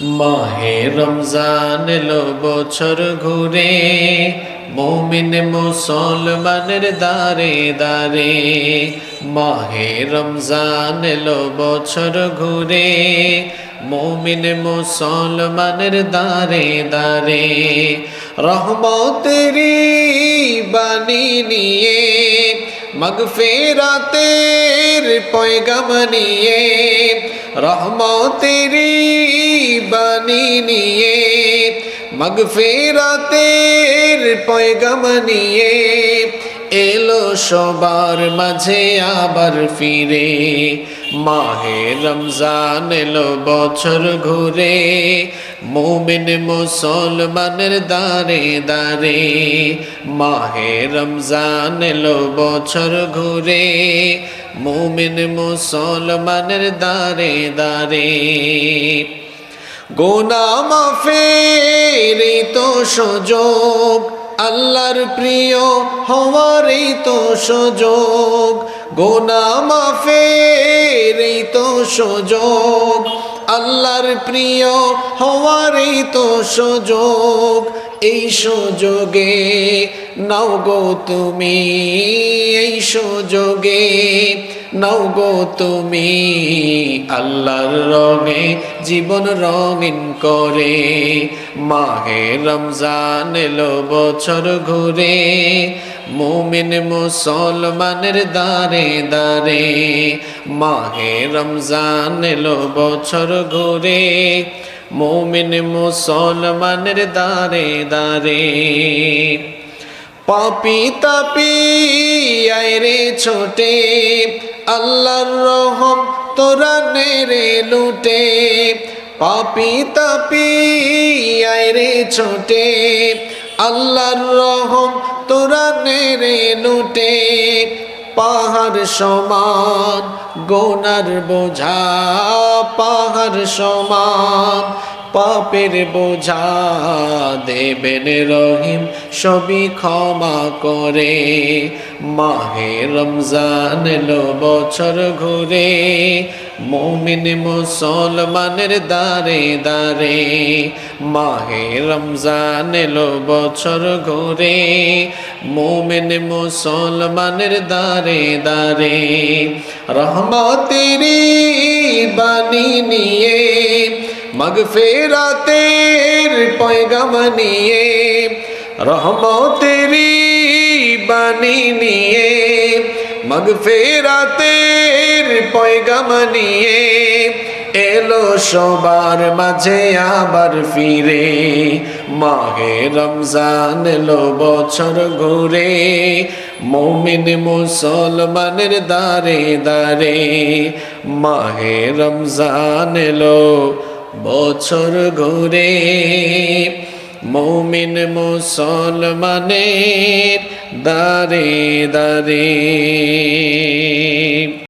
মাহে রমজান এলো বছর ঘুরে, মমিন মুসলমানের দারে দারে মাহে রমজান এলো বছর ঘুরে, মমিন মুসলমানের দারে দারে রহমতেরি বাণী নিয়ে মগফেরাতের পয়গাম নিয়ে রহমতেরি বাণী নিয়ে, মগফেরাতের পয়গাম নিয়ে এলো সবার মাঝে আবার ফিরে। মাহে রমজান এলো বছর ঘুরে মোমিন মুসলমানের দারে দারে, মাহে রমজান এলো বছর ঘুরে। মোমিন মুসলমানের দারে দারে গোনা মাফের তো সুযোগ, আল্লাহর প্রিয় হওয়ার এই তো সুযোগ। গোনা মাফের এই তো সুযোগ, আল্লাহর প্রিয় হওয়ার এই তো সুযোগ। এই সুযোগে নাও গো তুমি, এই সুযোগে নাও গো তুমি আল্লাহর রঙে জীবন রঙিন করে। মাহে রমজান এলো বছর ঘুরে মুমিন মুসলমানের দারে দারে মাহে রমজান এলো বছর ঘুরে। মুমিন মুসলমানের দারে দারে পাপি তাপি আইরে ছোটে, আল্লাহর রহম তোরা নেরে লুটে। পাপি তাপি আইরে ছোটে, আল্লাহর রহম তোরা নেরে লুটে পাহাড় সমান গোনার বোঝা পাহাড় সমান। পাপের বোঝা দেবেন রহিম, সবই ক্ষমা করে। মাহে রমজান এলো বছর ঘুরে, মমিন মুসলমানের দারে দারে মাহে রমজান এলো বছর ঘুরে, মোমিন মুসলমানের দারে দারে রহমতেরি বাণী নিয়ে মগফেরাতের পয়গাম রহমতেরি বাণী নিয়ে, মগফেরাতের পয়গাম এলো সবার মাঝে আবার ফিরে। মাহে রমজান এলো বছর ঘুরে, মমিন মুসলমানের দারে দারে মাহে রমজান এলো বছর ঘুরে মৌমিন মুসলমানের দারে দারে